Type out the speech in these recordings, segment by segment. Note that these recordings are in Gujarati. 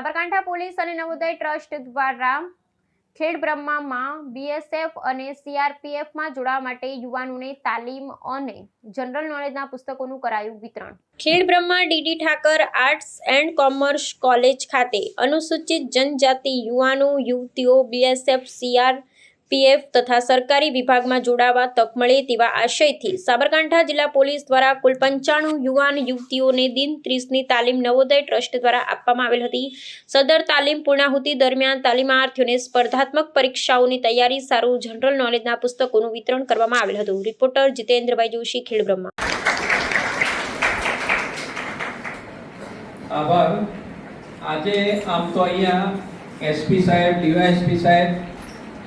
પોલીસ અને નવોદય ટ્રસ્ટ દ્વારા ખેડ બ્રહ્મામાં બીએસએફ અને સીઆરપીએફમાં જોડાવા માટે યુવાનોને તાલીમ અને જનરલ નોલેજના પુસ્તકોનું કરાયું વિતરણ. Khedbrahma D D Thakar arts and commerce college ખાતે અનુસૂચિત જનજાતિ યુવાનો, યુવતીઓ, બીએસએફ, સીઆર પીએફ તથા સરકારી વિભાગમાં જોડાવા તક મળે તેવા આશયથી સાબરકાંઠા જિલ્લા પોલીસ દ્વારા કુલ પંચાણું યુવાન યુવતીઓને દિન ત્રીસની તાલીમ નવોદય ટ્રસ્ટ દ્વારા આપવામાં આવેલ હતી. સદર તાલીમ પૂર્ણાહુતિ દરમિયાન તાલીમાર્થીઓને સ્પર્ધાત્મક પરીક્ષાઓની તૈયારી, સારું જનરલ નોલેજના પુસ્તકોનું વિતરણ કરવામાં આવેલ હતું. રિપોર્ટર જીતેન્દ્રભાઈ જોશી, ખેડબ્રહ્મા. આભાર. આજે આમ તો અહીંયા એસપી સાહેબ, ડીવાયએસપી સાહેબ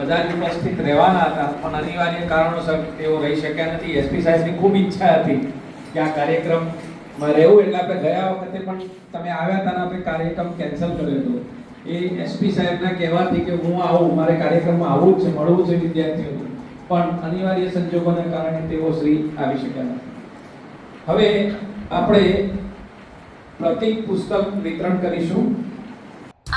બધા જ ઉપસ્થિત રહેવાના હતા, પણ અનિવાર્ય કારણોસર તેઓ રહી શક્યા નથી. એસપી સાહેબની ખૂબ ઈચ્છા હતી કે આ કાર્યક્રમમાં રહેવું, એટલે આપણે ગયા વખતે પણ તમે આવ્યા હતા આપણે કાર્યક્રમ કેન્સલ કર્યો હતો. એ એસપી સાહેબના કહેવાથી કે હું આવું, મારે કાર્યક્રમમાં આવવું જ છે, મળવું છે વિદ્યાર્થીઓને પણ અનિવાર્ય સંજોગોના કારણે તેઓ શ્રી આવી શક્યા નથી. હવે આપણે પ્રતિક પુસ્તક વિતરણ કરીશું.